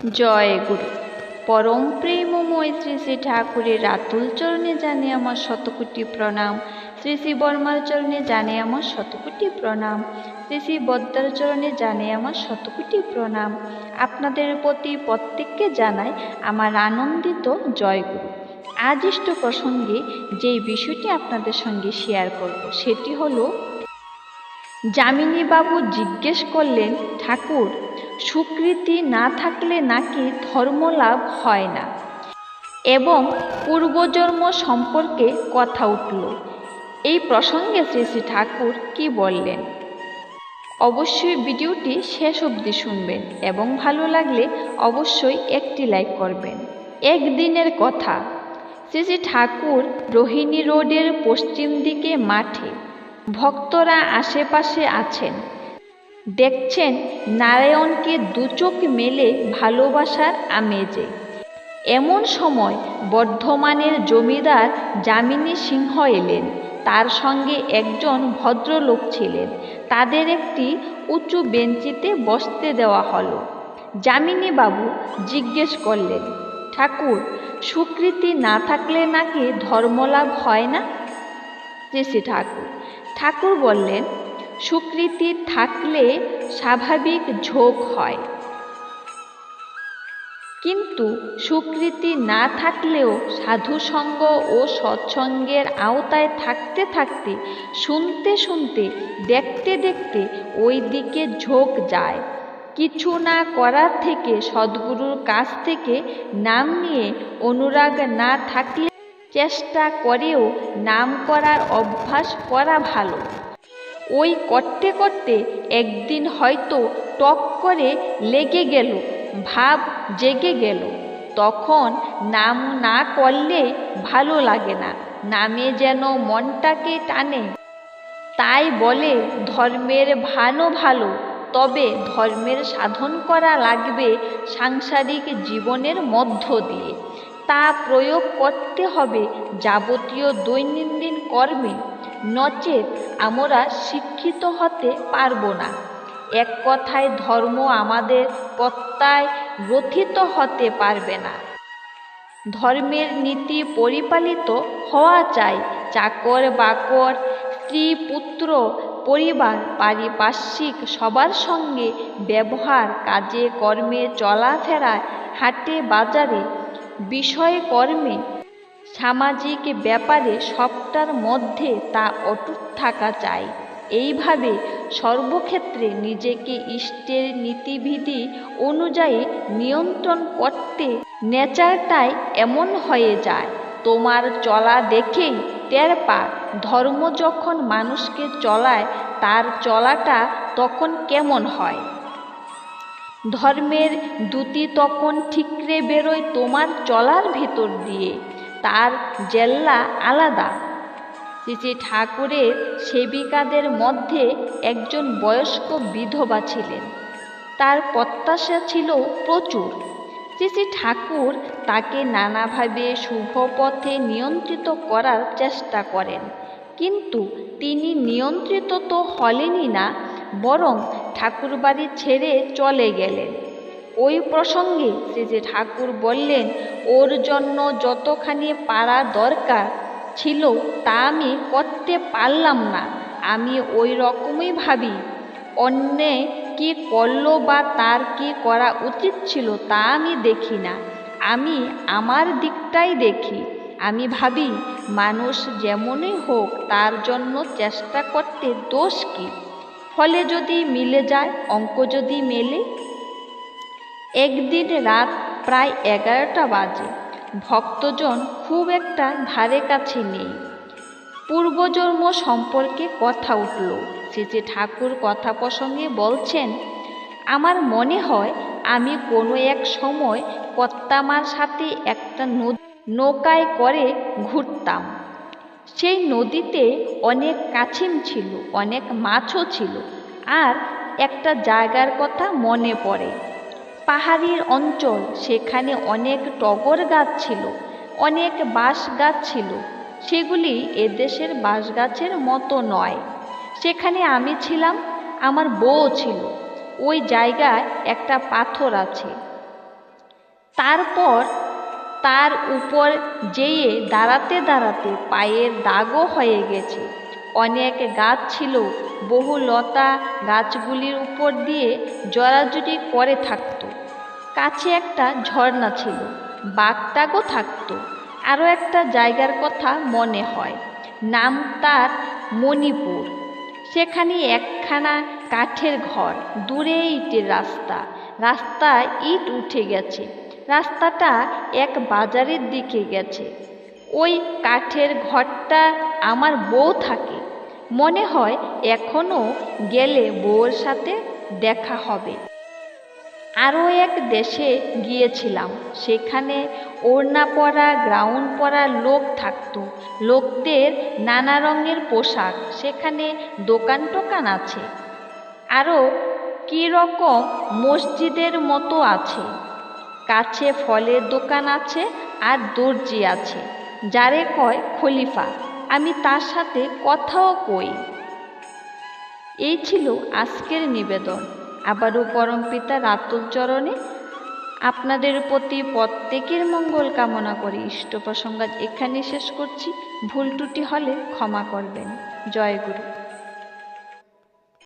জয় গুরু। পরম প্রেমময় শ্রী শ্রী ঠাকুরের রাতুল চরণে জানে আমার শতকোটি প্রণাম। শ্রী শ্রী বর্মার চরণে জানে আমার শতকোটি প্রণাম। শ্রী শ্রী বদ্দার চরণে জানে আমার শতকোটি প্রণাম। আপনাদের প্রতি প্রত্যেককে জানাই আমার আনন্দিত জয়গুরু আজ ইষ্ট প্রসঙ্গে যেই বিষয়টি আপনাদের সঙ্গে শেয়ার করব, সেটি হলো যামিনীবাবু জিজ্ঞেস করলেন, ঠাকুর, সুকৃতি না থাকলে নাকি ধর্মলাভ হয় না? এবং পূর্বজন্ম সম্পর্কে কথা উঠল। এই প্রসঙ্গে শ্রী শ্রী ঠাকুর কি বললেন? অবশ্যই ভিডিওটি শেষ অবধি শুনবেন এবং ভালো লাগলে অবশ্যই একটি লাইক করবেন। একদিনের কথা, শ্রী শ্রী ঠাকুর রোহিণী রোডের পশ্চিম দিকে মাঠে ভক্তরা আশেপাশে আছেন। দেখছেন নারায়ণকে দুচোখ মেলে ভালোবাসার আমেজে। এমন সময় বর্ধমানের জমিদার যামিনী সিংহ এলেন। তার সঙ্গে একজন ভদ্রলোক ছিলেন। তাদের একটি উঁচু বেঞ্চিতে বসতে দেওয়া হলো। যামিনী বাবু জিজ্ঞেস করলেন, ঠাকুর, সুকৃতি না থাকলে নাকি ধর্মলাভ হয় না? শ্রী ঠাকুর ঠাকুর বললেন, সুকৃতি থাকলে স্বাভাবিক ঝোঁক হয়। কিন্তু সুকৃতি না থাকলেও সাধুসঙ্গ ও সৎসঙ্গের আওতায় থাকতে থাকতে, শুনতে শুনতে, দেখতে দেখতে ওই দিকে ঝোঁক যায়। কিছু না করার থেকে সদ্গুরুর কাছ থেকে নাম নিয়ে অনুরাগ না থাকলে চেষ্টা করেও নাম করার অভ্যাস করা ভালো। ওই করতে করতে একদিন হয়তো টক করে লেগে গেল, ভাব জেগে গেল। তখন নাম না করলে ভালো লাগে না, নামে যেন মনটাকে টানে। তাই বলে, ধর্মের ভানও ভালো, তবে ধর্মের সাধন করা লাগবে সাংসারিক জীবনের মধ্য দিয়ে। তা প্রয়োগ করতে হবে যাবতীয় দৈনন্দিন কর্মে। নচেত আমরা শিক্ষিত হতে পারব না। এক কথায় ধর্ম আমাদের প্রত্যয় গ্রথিত হতে পারবে না। ধর্মের নীতি পরিপালিত হওয়া চাই। চাকর, বাকর, স্ত্রী, পুত্র, পরিবার, পারিপার্শ্বিক সবার সঙ্গে ব্যবহার, কাজে, কর্মে, চলাফেরায়, হাটে, বাজারে বিষয় কর্মে, সামাজিক ব্যাপারে সবটার মধ্যে তা অটুট থাকা চাই। এইভাবে সর্বক্ষেত্রে নিজেকে ইষ্টের নীতিবিধি অনুযায়ী নিয়ন্ত্রণ করতে নেচারটাই এমন হয়ে যায়। তোমার চলা দেখেই টের পা, ধর্ম যখন মানুষকে চলায়, তার চলাটা তখন কেমন হয়? ধর্মের দুটি তখন ঠিকরে বেরোয় তোমার চলার ভেতর দিয়ে, তার জেল্লা আলাদা। শ্রী ঠাকুরের সেবিকাদের মধ্যে একজন বয়স্ক বিধবা ছিলেন, তার প্রত্যাশা ছিল প্রচুর। শ্রী ঠাকুর তাকে নানাভাবে শুভ পথে নিয়ন্ত্রিত করার চেষ্টা করেন, কিন্তু তিনি নিয়ন্ত্রিত তো হলেনই না, বরং ঠাকুরবাড়ি ছেড়ে চলে গেলেন। ওই প্রসঙ্গে সে যে ঠাকুর বললেন, ওর জন্য যতখানি পারা দরকার ছিল, তা আমি করতে পারলাম না। আমি ওই রকমই ভাবি। অন্যে কি করল বা তার কি করা উচিত ছিল তা আমি দেখি না। আমি আমার দিকটাই দেখি। আমি ভাবি, মানুষ যেমনই হোক তার জন্য চেষ্টা করতে দোষ কী? ফলে যদি মিলে যায়, অঙ্ক যদি মেলে। একদিন রাত প্রায় এগারোটা বাজে। ভক্তজন খুব একটা ধারে কাছে নেই। পূর্বজন্ম সম্পর্কে কথা উঠল। যে ঠাকুর কথা প্রসঙ্গে বলছেন, আমার মনে হয় আমি কোনো এক সময় কর্তামার সাথে একটা নৌকায় করে ঘুরতাম। সেই নদীতে অনেক কাছিম ছিল, অনেক মাছও ছিল। আর একটা জায়গার কথা মনে পড়ে। পাহাড়ির অঞ্চল, সেখানে অনেক টগর গাছ ছিল, অনেক বাঁশ গাছ ছিল। সেগুলি এদেশের বাঁশ গাছের মতো নয়। সেখানে আমি ছিলাম, আমার বউ ছিল। ওই জায়গায় একটা পাথর আছে। তারপর তার উপর যেয়ে দাঁড়াতে দাঁড়াতে পায়ের দাগও হয়ে গেছে। অনেক গাছ ছিল, বহু লতা গাছগুলির উপর দিয়ে জড়াজড়ি করে থাকতো। কাছে একটা ঝর্ণা ছিল বাঘটাগও থাকতো। আরও একটা জায়গার কথা মনে হয়, নাম তার মণিপুর। সেখানে একখানা কাঠের ঘর, দূরে ইটের রাস্তা, রাস্তায় ইট উঠে গেছে। রাস্তাটা এক বাজারের দিকে গেছে। ওই কাঠের ঘরটা আমার বউ থাকে। মনে হয় এখনও গেলে বউর সাথে দেখা হবে। আরও এক দেশে গিয়েছিলাম। সেখানে ওড়না পরা গ্রাউন পরা লোক থাকতো। লোকদের নানা রঙের পোশাক। সেখানে দোকান টোকান আছে। আরও কী রকম মসজিদের মতো আছে। কাছে ফলের দোকান আছে আর দর্জি আছে, যারে কয় খলিফা। আমি তার সাথে কথাও কই। এই ছিল আজকের নিবেদন। আবারও পরম পিতা রাতুল চরণে আপনাদের প্রতি প্রত্যেকের মঙ্গল কামনা করে ইষ্ট প্রসঙ্গ এখানে শেষ করছি। ভুল ত্রুটি হলে ক্ষমা করবেন। জয় গুরু।